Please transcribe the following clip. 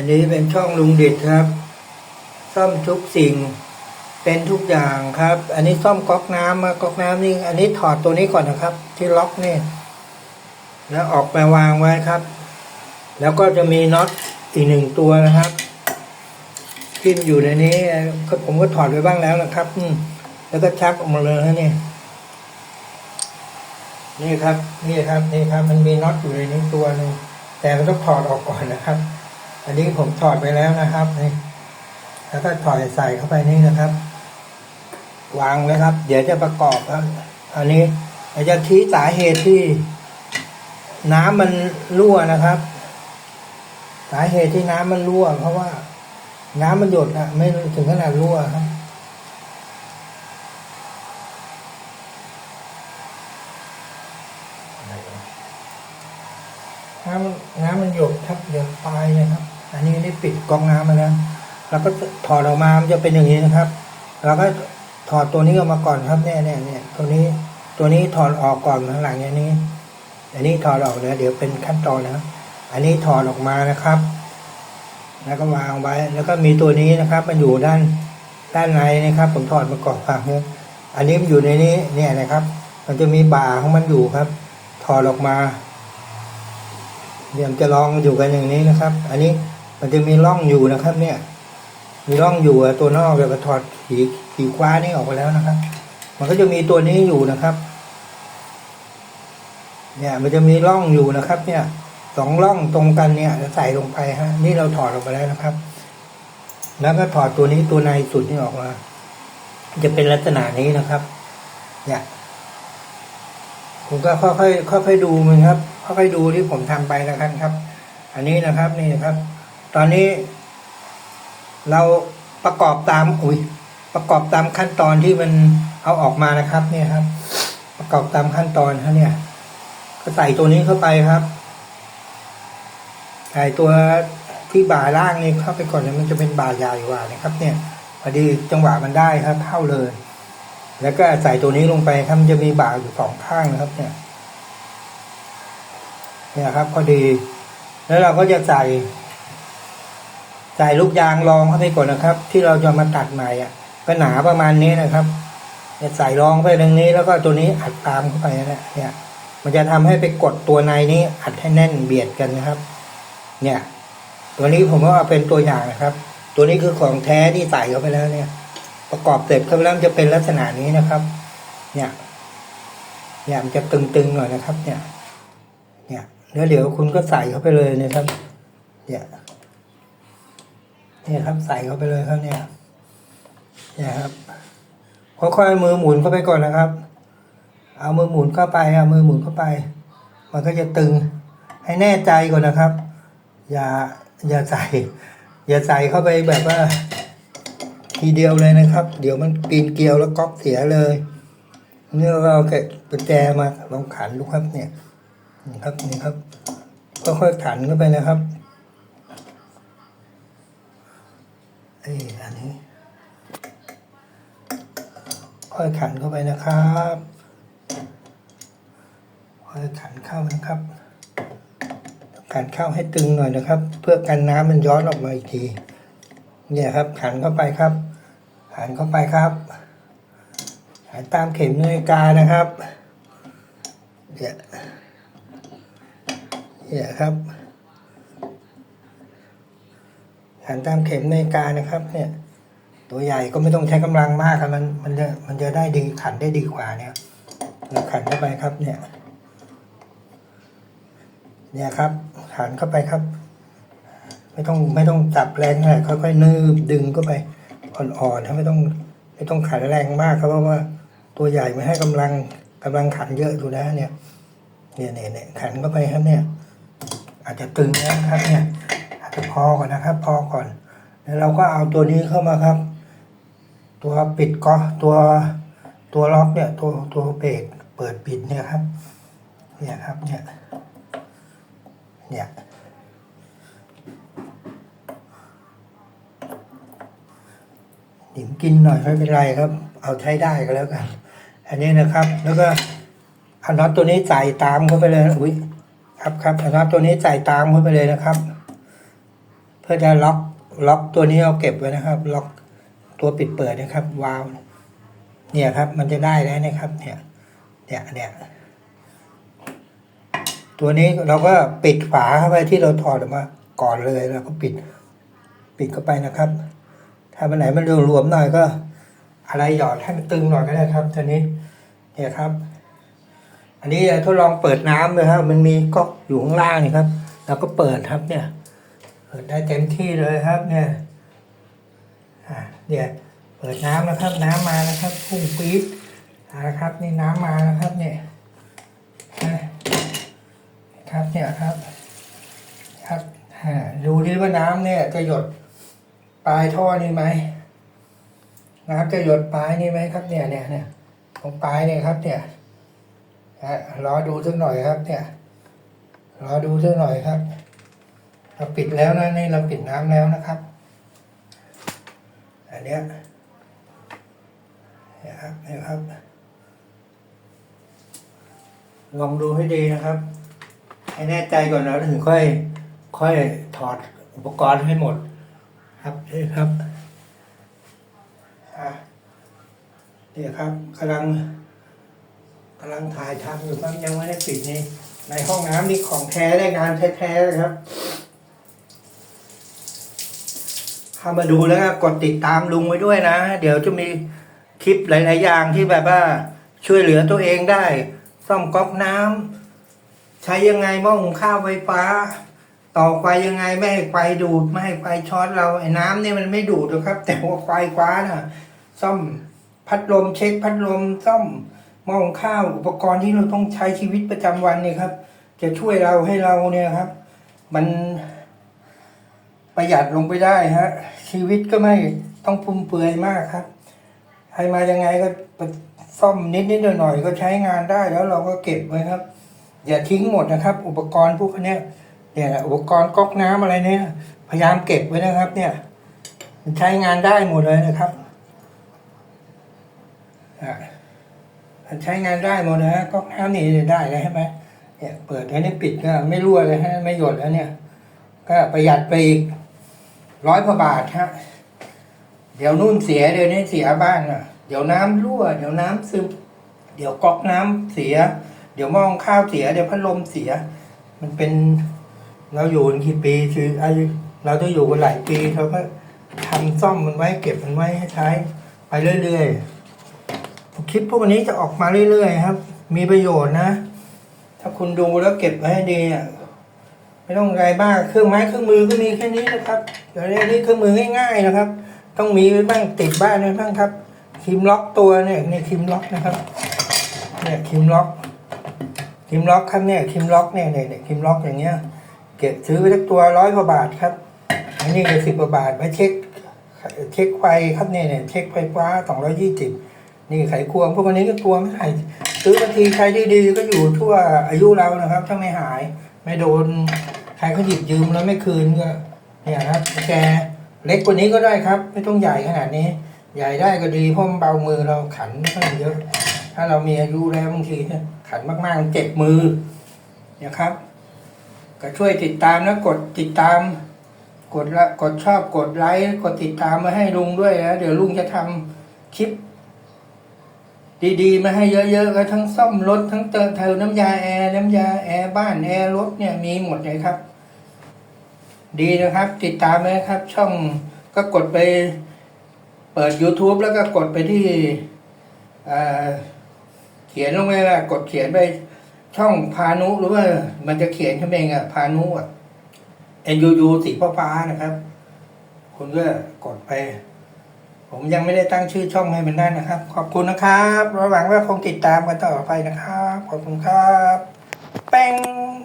อันนี้เป็นช่องลุงเด็ดครับ ซ่อมทุกสิ่ง เป็นทุกอย่างครับ อันนี้ซ่อมก๊อกน้ำมาก๊อกน้ำนี่ อันนี้ถอดตัวนี้ก่อนนะครับ ที่ล็อกนี่ แล้วออกมาวางไว้ครับ แล้วก็จะมีน็อตอีกหนึ่งตัวนะครับที่อยู่ในนี้ก็ผมก็ถอดไปบ้างแล้วนะครับ อืมแล้วก็ชักออกมาเลยนะเนี่ยนี่ครับ นี่ครับ นี่ครับ มันมีน็อตอยู่ในนี้ตัวหนึ่งแต่มันต้องถอดออกก่อนนะครับ อันนี้ผมถอดไปแล้วนะครับนี่แล้วก็ถอดใส่เข้าไปนี่นะครับ วางไว้ครับ เดี๋ยวจะประกอบครับอันนี้เราจะชี้สาเหตุที่ น้ำมันรั่วนะครับ สาเหตุที่น้ำมันรั่ว เพราะว่า น้ำมันหยดอะไม่ถึงขนาดรั่วครับน้ำน้ำมันหยดครับหยดปลายนะครับ อันนี้ได้ปิดกองน้ำมาแล้วแล้วก็ถอดออกมา มันจะเป็นอย่างนี้นะครับ เราก็ถอดตัวนี้ออกมาก่อนครับเนี่ยเนี่ยเนี่ยตัวนี้ตัวนี้ถอดออกก่อนข้างหลังอย่างนี้ อันนี้ถอดออกเลยเดี๋ยวเป็นขั้นตอนนะ อันนี้ถอดออกมานะครับ แล้วก็วางไว้ แล้วก็มีตัวนี้นะครับ มันอยู่ด้านด้านในนะครับ ผมถอดมาก่อนครับเนี่ยอันนี้มันอยู่ในนี้เนี่ยนะครับ มันจะมีบ่าของมันอยู่ครับ ถอดออกมาเดี๋ยวจะลองอยู่กันอย่างนี้นะครับ อันนี้ มันจะมีร่องอยู่นะครับ เนี่ย มีร่องอยู่ตัวนอกเดี๋ยวก็ถอดขีขีคว้านี่ออกไปแล้วนะครับ มันก็จะมีตัวนี้อยู่นะครับ เนี่ย มันจะมีร่องอยู่นะครับ เนี่ยสองร่องตรงกันเนี่ยใส่ลงไปฮะ นี่เราถอดออกไปแล้วนะครับ แล้วก็ถอดตัวนี้ตัวในสุดนี่ออกมาจะเป็นลักษณะนี้นะครับ เนี่ยผมก็ค่อยๆค่อยๆดูมันครับ ค่อยๆดูที่ผมทำไปแล้วกันครับ อันนี้นะครับนี่นะครับ ตอนนี้ เราประกอบตามอุ้ยประกอบตามขั้นตอนที่มันเอาออกมานะครับ เนี่ยครับ ประกอบตามขั้นตอนครับเนี่ย ก็ใส่ตัวนี้เข้าไปครับใส่ตัวที่บ่าล่างนี่เข้าไปก่อนเนี่ยมันจะเป็นบ่าใหญ่กว่านะครับ เนี่ยพอดีจังหวะมันได้ครับเข้าเลย แล้วก็ใส่ตัวนี้ลงไปครับมันจะมีบ่าอยู่สองข้างนะครับ เนี่ย เนี่ยครับพอดี แล้วเราก็จะใส่ ใส่ลูกยางรองเข้าไปก่อนนะครับ ที่เราจะมาตัดใหม่อะ ก็หนาประมาณนี้นะครับเนี่ยใส่รองไปตรงนี้แล้วก็ตัวนี้อัดตามเข้าไปนะเนี่ย มันจะทำให้ไปกดตัวในนี้อัดให้แน่นเบียดกันนะครับ เนี่ย ตัวนี้ผมก็เอาเป็นตัวอย่างนะครับ ตัวนี้คือของแท้ที่ใส่เข้าไปแล้วเนี่ย ประกอบเสร็จเข้าไปแล้วจะเป็นลักษณะนี้นะครับ เนี่ยเนี่ยมันจะตึงๆหน่อยนะครับ เนี่ย เนี่ยแล้วเดี๋ยวคุณก็ใส่เข้าไปเลยนะครับ เนี่ย เนี่ยครับใส่เข้าไปเลยครับเนี่ยเนี่ยครับค่อยๆมือหมุนเข้าไปก่อนนะครับ เอามือหมุนเข้าไปเอามือหมุนเข้าไป มันก็จะตึงให้แน่ใจก่อนนะครับ อย่าอย่าใส่ อย่าใส่เข้าไปแบบว่า ทีเดียวเลยนะครับ เดี๋ยวมันปีนเกลียวแล้วก๊อกเสียเลยนี่เราเอาแกะกุญแจมาลองขันดูครับเนี่ยนี่ครับนี่ครับก็ค่อยๆขันเข้าไปนะครับ อ้อันนี้ ค่อยขันเข้าไปนะครับค่อยขันเข้านะครับขันเข้าให้ตึงหน่อยนะครับ เพื่อกันน้ำมันย้อนออกมาอีกที เนี่ยครับ ขันเข้าไปครับ ขันเข้าไปครับขันตามเข็มนาฬิกานะครับเนี่ยเนี่ยครับ ขันตามเข็มนาฬิกานะครับ เนี่ยตัวใหญ่ก็ไม่ต้องใช้กำลังมากครับมันมันจะมันจะได้ดีขันได้ดีกว่าเนี่ยเราขันเข้าไปครับเนี่ย เนี่ยครับขันเข้าไปครับ ไม่ต้องไม่ต้องจับแรงเลยค่อยๆนืบดึงเข้าไปอ่อนๆนะไม่ต้องไม่ต้องขันแรงมากครับเพราะว่าตัวใหญ่ไม่ให้กำลังกำลังขันเยอะอยู่แล้วเนี่ยเนี่ยเนี่ยเนี่ยขันเข้าไปครับเนี่ย อาจจะตึงนะครับเนี่ย พอก่อนนะครับ พอก่อน แล้วเราก็เอาตัวนี้เข้ามาครับ ตัวปิดก็ตัวตัวล็อกเนี่ยตัวตัวเบรกเปิดปิดเนี่ยครับ เนี่ยครับเนี่ยเนี่ยดิ่มกินหน่อยไม่เป็นไรครับ เอาใช้ได้ก็แล้วกัน อันนี้นะครับ แล้วก็เอาน็อตตัวนี้ใส่ตามเข้าไปเลยอุ้ยครับครับเอาน็อตตัวนี้ใส่ตามเข้าไปเลยนะครับ พพื่อจะล็อกล็อกตัวนี้เอาเก็บไว้นะครับ ล็อกตัวปิดเปิดนะครับวาล์วเนี่ยครับ มันจะได้แล้วนะครับ เนี่ย เนี่ยเนี่ยตัวนี้เราก็ปิดฝาเข้าไปที่เราถอดออกมา ก่อนเลยแล้วก็ปิด ปิดเข้าไปนะครับ ถ้าวันไหนมันรวมๆหน่อยก็ อะไรหยอดให้มันตึงหน่อยก็ได้ครับตัวนี้ เนี่ยครับ อันนี้ทดลองเปิดน้ำเลยครับ มันมีก๊อกอยู่ข้างล่างนี่ครับเราก็เปิดครับเนี่ย เปิดได้เต็มที่เลยครับเนี่ยอ่าเนี่ยเปิดน้ำนะครับน้ำมานะครับพุ่งปี๊ดนะครับนี่น้ำมานะครับเนี่ยนะครับเนี่ยครับ ครับอ่าดูดิว่าน้ำเนี่ยจะหยดปลายท่อนี่ไหมน้ำจะหยดปลายนี่ไหมครับเนี่ยเนี่ยเนี่ยตรงปลายเนี่ยครับเนี่ยอะรอดูสักหน่อยครับ เนี่ยรอดูสักหน่อยครับ เราปิดแล้วนะนี่เราปิดน้ำแล้วนะครับ อันเนี้ยนี่ยครับนี่ครับ ลองดูให้ดีนะครับ ให้แน่ใจก่อนนะถึงค่อย ค่อยถอดอุปกรณ์ให้หมด ครับนี่ครับนี่ครับกำลังกำลังถ่ายทำอยู่ครับยังไม่ได้ปิดนี่ในห้องน้ำนี่ของแท้ได้งานแท้ๆเลยครับ เข้ามาดูแล้วก็กดติดตามลุงไว้ด้วยนะ เดี๋ยวจะมีคลิปหลาย ๆ อย่างที่แบบว่าช่วยเหลือตัวเองได้ ซ่อมก๊อกน้ำใช้ยังไงหม้อหุงข้าวไฟฟ้า ต่อไฟยังไงไม่ให้ไฟดูดไม่ให้ไฟช็อตเราไอ้น้ำเนี่ยมันไม่ดูดหรอกครับ แต่ว่าไฟฟ้าน่ะ ซ่อมพัดลมเช็คพัดลมซ่อมหม้อหุงข้าวอุปกรณ์ที่เราต้องใช้ชีวิตประจำวันเนี่ยครับ จะช่วยเราให้เราเนี่ยครับ มัน ประหยัดลงไปได้ฮะ ชีวิตก็ไม่ต้องฟุ่มเฟือยมากครับใครมายังไงก็ซ่อมนิดนิดหน่อยหน่อยๆก็ใช้งานได้แล้วเราก็เก็บไว้ครับ อย่าทิ้งหมดนะครับ อุปกรณ์พวกนี้เนี่ยอุปกรณ์ก๊อกน้ำอะไรเนี่ยพยายามเก็บไว้นะครับ เนี่ยมันใช้งานได้หมดเลยนะครับอะใช้งานได้หมดนะฮะก๊อกน้ำนี่ได้เลยใช่ไหมเนี่ยเปิดให้นี่ปิดก็ไม่รั่วเลยฮะไม่หยดแล้วเนี่ย ก็ประหยัดไปอีก ร้อยกว่าบาทฮะเดี๋ยวนู่นเสียเดี๋ยวนี้เสียบ้างอะ เดี๋ยวน้ำรั่ว เดี๋ยวน้ำซึม เดี๋ยวก๊อกน้ำเสีย เดี๋ยวมองข้าวเสีย เดี๋ยวพัดลมเสีย มันเป็นเราอยู่กันกี่ปีคืออายุเราจะอยู่กันหลายปีเราก็ทำซ่อมมันไว้เก็บมันไว้ให้ใช้ ไปเรื่อยๆคลิปพวกนี้จะออกมาเรื่อยๆครับ มีประโยชน์นะ ถ้าคุณดูแล้วเก็บไว้ให้ดีอะ ไม่ต้องอะไรมากเครื่องไม้เครื่องมือก็มีแค่นี้นะครับเดี๋ยวนี้นี่เครื่องมือง่าย ๆนะครับ ต้องมีไว้บ้างติดบ้านไว้บ้างครับคิมล็อกตัวเนี่ยนี่คิมล็อกนะครับเนี่ยคิมล็อกคิมล็อกครับเนี่ยคิมล็อกเนี่ยเนี่ยเนี่ยคิมล็อกอย่างเงี้ยเก็บซื้อไปสักตัวร้อยกว่าบาทครับอันนี้ก็สิบกว่าบาทไว้เช็คเช็คไฟครับเนี่ยเนี่ยเช็คไฟฟ้าสองร้อยี่สิบนี่ไขควงพวกนี้ก็กลัวไม่ใช่ซื้อบางทีใช้ดีๆก็อยู่ทั่วอายุเรานะครับ ถ้าไม่หาย ไม่โดน ใครเขาหยิบยืมแล้วไม่คืนก็เนี่ยครับแกเล็กกว่านี้ก็ได้ครับ ไม่ต้องใหญ่ขนาดนี้ ใหญ่ได้ก็ดีเพราะมันเบามือเราขันไม่ค่อยเยอะ ถ้าเรามีอายุแล้วบางทีเนี่ยขันมากๆเจ็บมือเนี่ยครับ ก็ช่วยติดตามนะกดติดตาม กดละกดชอบกดไลค์กดติดตามมาให้ลุงด้วยนะเดี๋ยวลุงจะทำคลิป ดีๆ มาให้เยอะๆก็ทั้งซ่อมรถทั้งเติมเทอน้ำยาแอร์น้ำยาแอร์บ้านแอร์รถเนี่ยมีหมดเลยครับ ดีนะครับ ติดตามเลยครับ ช่องก็กดไปเปิด YouTube แล้วก็กดไปที่เขียนลงไปว่ากดเขียนไปช่องพานุหรือว่ามันจะเขียนขึ้นเองอะพานุอะ N U U สีฟ้านะครับ คุณก็กดไป ผมยังไม่ได้ตั้งชื่อช่องให้มันได้นะครับ ขอบคุณนะครับหวังว่าคงติดตามกันต่อไปนะครับ ขอบคุณครับ แป้ง